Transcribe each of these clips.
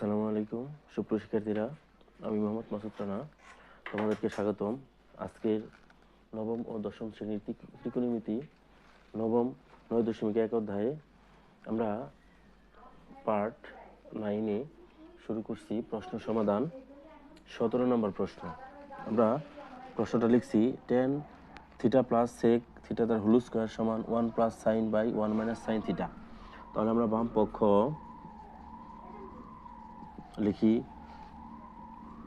আসসালামু আলাইকুম। সুপ্রিয় শিক্ষার্থীরা, আমি মোহাম্মদ মাসুদ রানা। তোমাদেরকে স্বাগতম। আজকের নবম ও দশম শ্রেণির ত্রিক- ত্রিকোণমিতি নবম নয় দশমিক এক অধ্যায়ে আমরা পার্ট নাইনে শুরু করছি প্রশ্ন সমাধান, সতেরো নম্বর প্রশ্ন। আমরা প্রশ্নটা লিখছি tan theta plus sec theta তার হুলু স্কোয়ার সমান one plus sine by one minus sine theta তাহলে আমরা বাম পক্ষ লিখি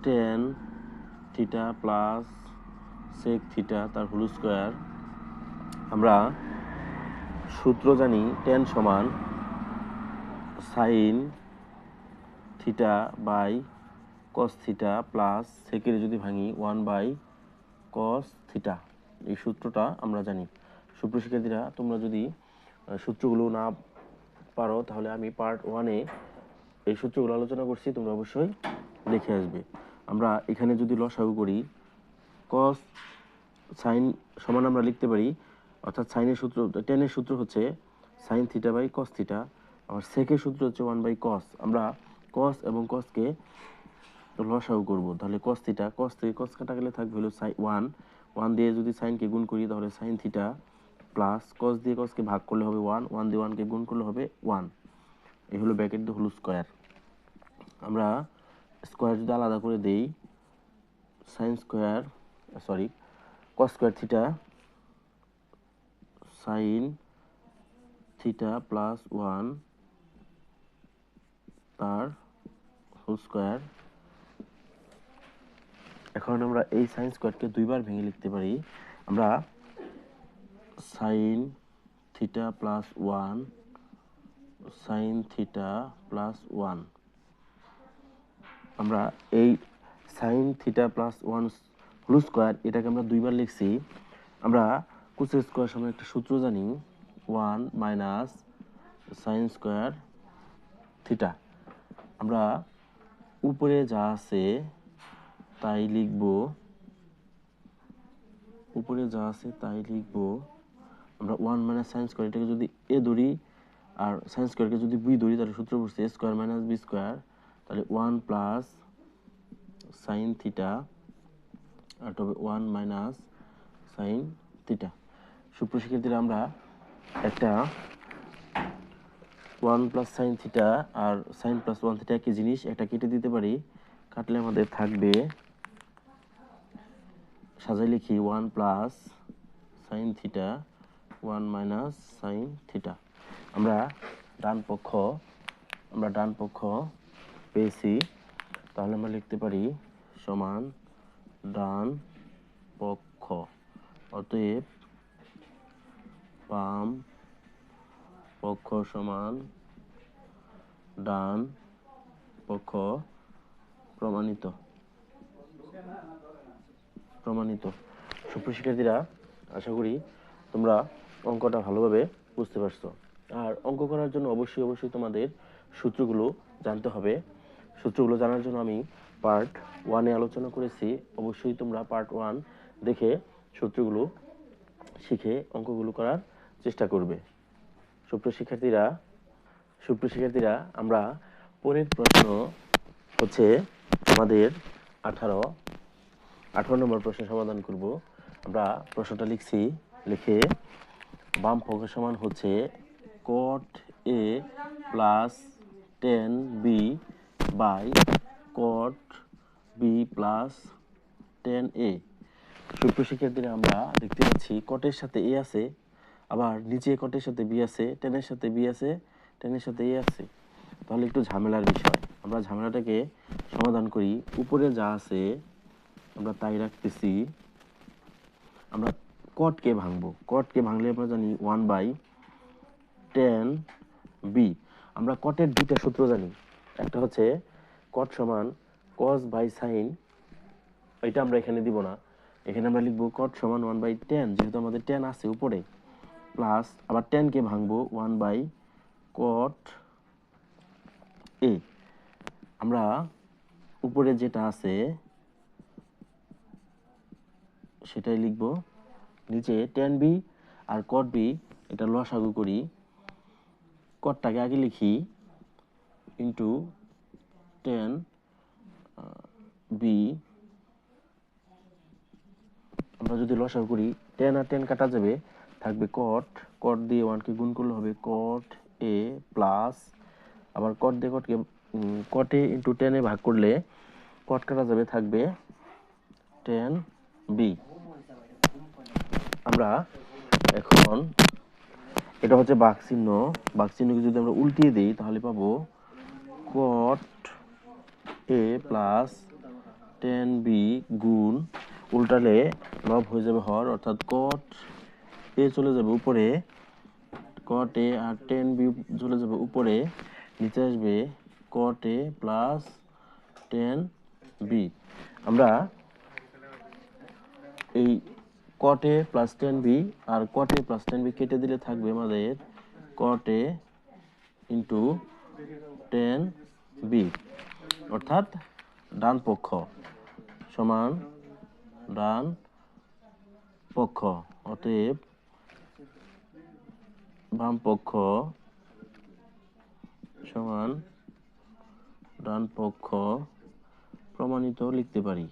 tan theta plus sec theta তার হোল স্কোয়ার আমরা সূত্র জানি টেন সমান sine theta by cos theta plus সেকের যদি ভাঙি ওয়ান বাই কস থিটা এই সূত্রটা আমরা জানি। সুপ্রিয় শিক্ষার্থীরা, তোমরা যদি সূত্রগুলো না পারো, তাহলে আমি পার্ট ওয়ানে এই সূত্রগুলো আলোচনা করছি, তোমরা অবশ্যই দেখে আসবে। আমরা এখানে যদি লসাগু করি কস সাইন সমান আমরা লিখতে পারি, অর্থাৎ সাইনের সূত্র টেনের সূত্র হচ্ছে sine theta by cos theta আবার সেকের সূত্র হচ্ছে ওয়ান বাই কস আমরা কস এবং কসকে লসাগু করব। তাহলে কস থিটা কস থেকে কস কাটা গেলে থাকবে হলো সাই ওয়ান ওয়ান দিয়ে যদি সাইনকে গুণ করি, তাহলে সাইন থিটা প্লাস কস দিয়ে কসকে ভাগ করলে হবে ওয়ান ওয়ান দিয়ে ওয়ানকে গুণ করলে হবে ওয়ান এই হলো দিয়ে হলো স্কোয়ার আমরা স্কোয়ার যদি আলাদা করে দেই sine square sorry cos square theta sine theta plus one তার হোল স্কোয়ার এখন আমরা এই সাইন স্কোয়ারকে দুইবার ভেঙে লিখতে পারি। আমরা sine theta plus one sine theta plus one আমরা এই sine theta plus one whole square এটাকে আমরা দুইবার লিখছি। আমরা কোসের স্কোয়ার সময় একটা সূত্র জানি। One minus sine square theta আমরা উপরে যা আছে তাই লিখব। উপরে যা আছে তাই লিখব। আমরা ওয়ান মাইনাস সাইন স্কোয়ার এটাকে যদি এ ধরি আর সাইন স্কোয়ারকে যদি বি ধরি, তাহলে সূত্র পড়ছে A square minus B square তাহলে ওয়ান প্লাস সাইন থিটা আর তবে ওয়ান মাইনাস সাইন থিটা সুপ্রশিক্ষার্থীরা আমরা একটা ওয়ান প্লাস সাইন থিটা আর সাইন প্লাস ওয়ান থিটা একই জিনিস একটা কেটে দিতে পারি। কাটলে আমাদের থাকবে, সাজাই লিখি one plus sine theta one minus sine theta আমরা ডান পক্ষ, আমরা ডান পক্ষ পেয়েছি। তাহলে আমরা লিখতে পারি সমান ডান পক্ষ। অতএব বাম পক্ষ সমান ডান পক্ষ প্রমাণিত। প্রমাণিত। সুপ্রিয় শিক্ষার্থীরা, আশা করি তোমরা অঙ্কটা ভালোভাবে বুঝতে পারছ। আর অঙ্ক করার জন্য অবশ্যই অবশ্যই তোমাদের সূত্রগুলো জানতে হবে। সূত্রগুলো জানার জন্য আমি পার্ট ওয়ানে আলোচনা করেছি। অবশ্যই তোমরা পার্ট ওয়ান দেখে সূত্রগুলো শিখে অঙ্কগুলো করার চেষ্টা করবে। সুপ্রিয় শিক্ষার্থীরা সুপ্রিয় শিক্ষার্থীরা, আমরা পরের প্রশ্ন হচ্ছে আমাদের আঠারো আঠারো নম্বর প্রশ্ন সমাধান করব। আমরা প্রশ্নটা লিখছি, লিখে বাম পক্ষ সমান হচ্ছে plus tan B by cot B plus tan A সুপ্রিয় শিক্ষার্থীরা, আমরা দেখতে পাচ্ছি কটের সাথে এ আছে, আবার নিচে কটের সাথে বি আছে টেনের সাথে বি আছে টেনের সাথে এ আছে। তাহলে একটু ঝামেলার বিষয়। আমরা ঝামেলাটাকে সমাধান করি। উপরে যা আছে, আমরা তাই রাখতেছি। আমরা কটকে ভাঙবো। কটকে ভাঙলে আমরা জানি ওয়ান বাই টেন বি আমরা কটের দুইটা সূত্র জানি। একটা হচ্ছে কট সমান কস বাই সাইন এটা আমরা এখানে দিব না। এখানে আমরা লিখব কট সমান ওয়ান বাই টেন যেহেতু আমাদের টেন আছে উপরে। প্লাস আবার টেনকে ভাঙবো ওয়ান বাই কট এ আমরা উপরে যেটা আছে, সেটাই লিখব। নিচে টেন বি আর কট বি এটা লসাগু করি। কটটাকে আগে লিখি ইন্টু টেন বি আমরা যদি লসাগু করি টেন আর টেন কাটা যাবে, থাকবে কট কট দিয়ে ওয়ানকে গুণ করলে হবে কট এ প্লাস আবার কট দিয়ে কটকে কটে ইন্টু টেনে ভাগ করলে কট কাটা যাবে, থাকবে টেন বি আমরা এখন এটা হচ্ছে বাঘ চিহ্ন বাঘ চিহ্নকে যদি আমরা উল্টিয়ে দিই, তাহলে পাবো cot A plus tan B গুণ উল্টালে লব হয়ে যাবে হর, অর্থাৎ কট এ চলে যাবে উপরে কট এ আর টেন বি চলে যাবে উপরে, নিচে আসবে cot A plus tan B আমরা এই cot A plus tan B R cot A plus tan B কেটে দিলে থাকবে আমাদের cot A into tan B অর্থাৎ ডান পক্ষ সমান ডান পক্ষ, অতএব বাম পক্ষ সমান ডান পক্ষ প্রমাণিত লিখতে পারি।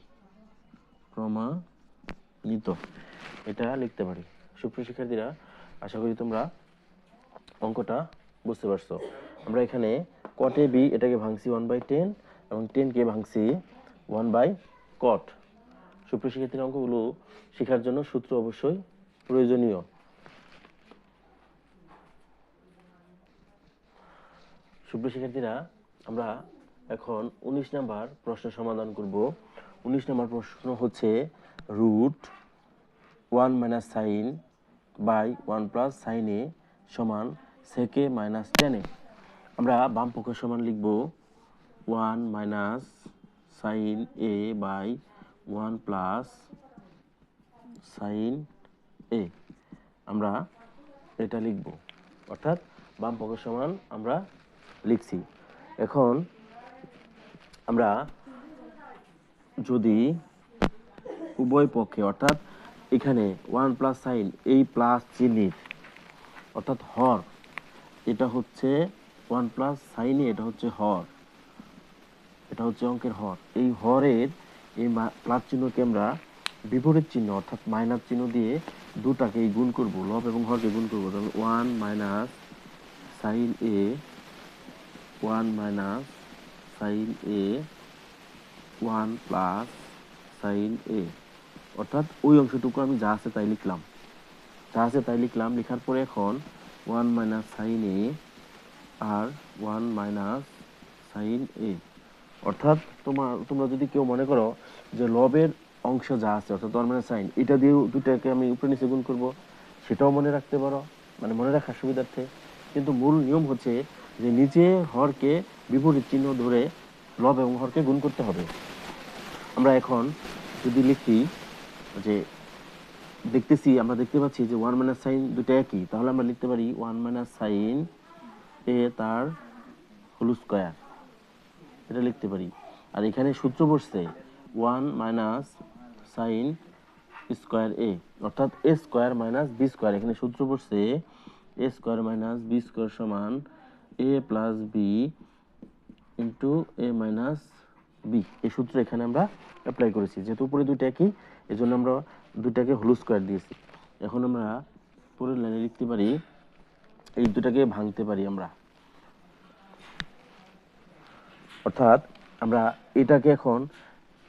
প্রমাণিত। এটা লিখতে পারি। সুপ্রিয় শিক্ষার্থীরা, আশা করি তোমরা অঙ্কটা বুঝতে পারছ। আমরা এখানে কটে বি এটাকে ভাঙছি ওয়ান বাই টেন এবং টেনকে ভাঙছি ওয়ান বাই কট সুপ্রিয় শিক্ষার্থীর, অঙ্কগুলো শেখার জন্য সূত্র অবশ্যই প্রয়োজনীয়। সুপ্রিয় শিক্ষার্থীরা, আমরা এখন উনিশ নাম্বার প্রশ্ন সমাধান করব। উনিশ নাম্বার প্রশ্ন হচ্ছে root one minus sine by one plus sine A সমান সেকে মাইনাস টেনে আমরা বাম পক্ষের সমান লিখব one minus sine A by one plus sine A আমরা এটা লিখব, অর্থাৎ বাম পক্ষের সমান আমরা লিখছি। এখন আমরা যদি উভয় পক্ষে, অর্থাৎ এখানে ওয়ান প্লাস সাইন এই প্লাস চিহ্নিত, অর্থাৎ হর। এটা হচ্ছে ওয়ান প্লাস সাইনে, এটা হচ্ছে হর। এটা হচ্ছে অঙ্কের হর। এই হরের এই প্লাস চিহ্নকে আমরা বিপরীত চিহ্ন, অর্থাৎ মাইনাস চিহ্ন দিয়ে দুটাকে গুণ করব, লব এবং হরকে গুণ করব। তাহলে one minus sine A one minus sine A one plus sine A অর্থাৎ ওই অংশটুকু আমি যা আছে তাই লিখলাম। যা আছে তাই লিখলাম, লেখার পরে এখন ওয়ান মাইনাস সাইন এ আর ওয়ান মাইনাস সাইন এ অর্থাৎ তোমার, তোমরা যদি কেউ মনে করো যে লবের অংশ যা আছে, অর্থাৎ ওয়ান মাইনাস সাইন এটা দিয়েও দুটাকে আমি উপরে নিচে গুণ করব, সেটাও মনে রাখতে পারো মানে মনে রাখার সুবিধার্থে। কিন্তু মূল নিয়ম হচ্ছে যে নিচে হরকে বিপরীত চিহ্ন ধরে লব এবং হরকে গুণ করতে হবে। আমরা এখন যদি লিখি যে দেখতেছি, আমরা দেখতে পাচ্ছি যে ওয়ান মাইনাস সাইন দুটো একই। তাহলে আমরা লিখতে পারি ওয়ান মাইনাস সাইন এ তার হোল স্কোয়ার এটা লিখতে পারি। আর এখানে সূত্র বসছে one minus sine square A অর্থাৎ A square minus B square এখানে সূত্র বসছে A square minus B square সমান A plus B into A minus B এই সূত্র এখানে আমরা অ্যাপ্লাই করেছি। যেহেতু উপরে দুইটা একই এই জন্য আমরা দুইটাকে হলুদ স্কোয়ার দিয়েছি। এখন আমরা পরের লাইনে লিখতে পারি, এই দুটাকে ভাঙতে পারি আমরা। অর্থাৎ আমরা এটাকে এখন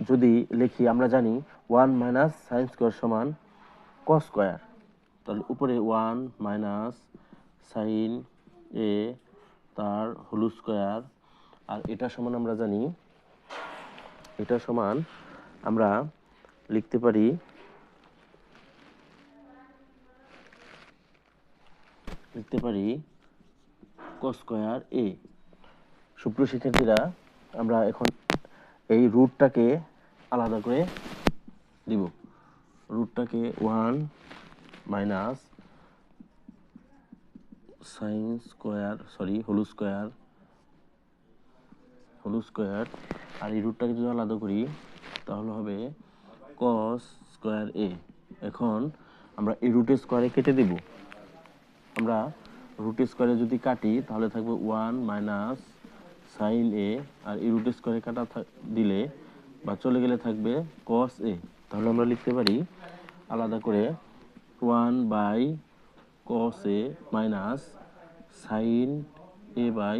যদি লিখি, আমরা জানি ওয়ান মাইনাস সাইন স্কোয়ার সমান কস স্কোয়ার তাহলে উপরে ওয়ান মাইনাস সাইন এ তার হোল স্কোয়ার আর এটা সমান আমরা জানি, এটা সমান আমরা লিখতে পারি। লিখতে পারি কস স্কোয়ার এ। সুপ্রিয় শিক্ষার্থীরা, আমরা এখন এই রুটটাকে আলাদা করে দিব। রুটটাকে one minus sine square, sorry, whole square whole square. আর এই রুটটাকে যদি আলাদা করি, তাহলে হবে কস স্কোয়ার এ এখন আমরা এই রুটের স্কোয়ারে কেটে দেব। আমরা রুট স্কোয়ারে যদি কাটি, তাহলে থাকবে ওয়ান মাইনাস সাইন এ আর এই রুট স্কোয়ারে কাটা দিলে বা চলে গেলে থাকবে কস এ তাহলে আমরা লিখতে পারি আলাদা করে one by cos A minus sine A by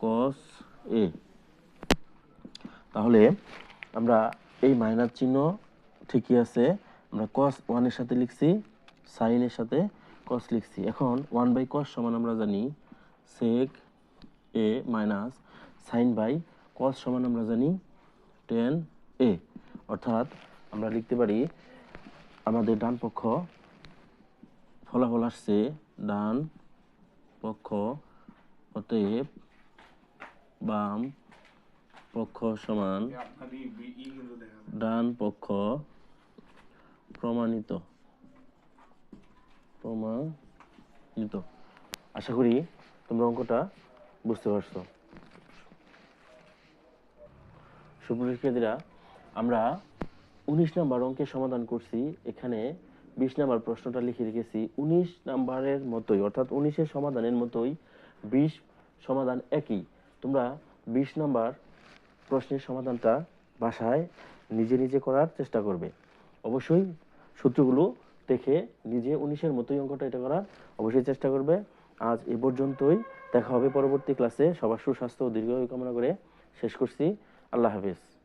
cos A তাহলে আমরা এই মাইনাস চিহ্ন ঠিকই আছে। আমরা কস ওয়ানের সাথে লিখছি সাইনের সাথে কস লিখছি। এখন ওয়ান বাই কস সমান আমরা জানি sec A minus sine by cos সমান আমরা জানি টেন এ অর্থাৎ আমরা লিখতে পারি আমাদের ডান পক্ষ ফলাফল আসছে ডান পক্ষ। অতএব বাম পক্ষ সমান যায়। ডান পক্ষ প্রমাণিত। প্রমাণিত। আশা করি তোমরা অঙ্কটা বুঝতে পারছ। সুপ্রশিক্ষার্থীরা, আমরা উনিশ নাম্বার অঙ্কের সমাধান করছি। এখানে বিশ নাম্বার প্রশ্নটা লিখে রেখেছি। উনিশ নাম্বারের মতোই, অর্থাৎ উনিশের সমাধানের মতোই বিশ সমাধান একই। তোমরা বিশ নাম্বার প্রশ্নের সমাধানটা বাসায় নিজে নিজে করার চেষ্টা করবে। অবশ্যই সূত্রগুলো দেখে নিজে উনিশের মতোই অঙ্কটা এটা করার অবশ্যই চেষ্টা করবে। আজ এ পর্যন্তই। দেখা হবে পরবর্তী ক্লাসে সবার সুস্বাস্থ্য ও দীর্ঘায়ু কামনা করে শেষ করছি। আল্লাহ হাফিজ।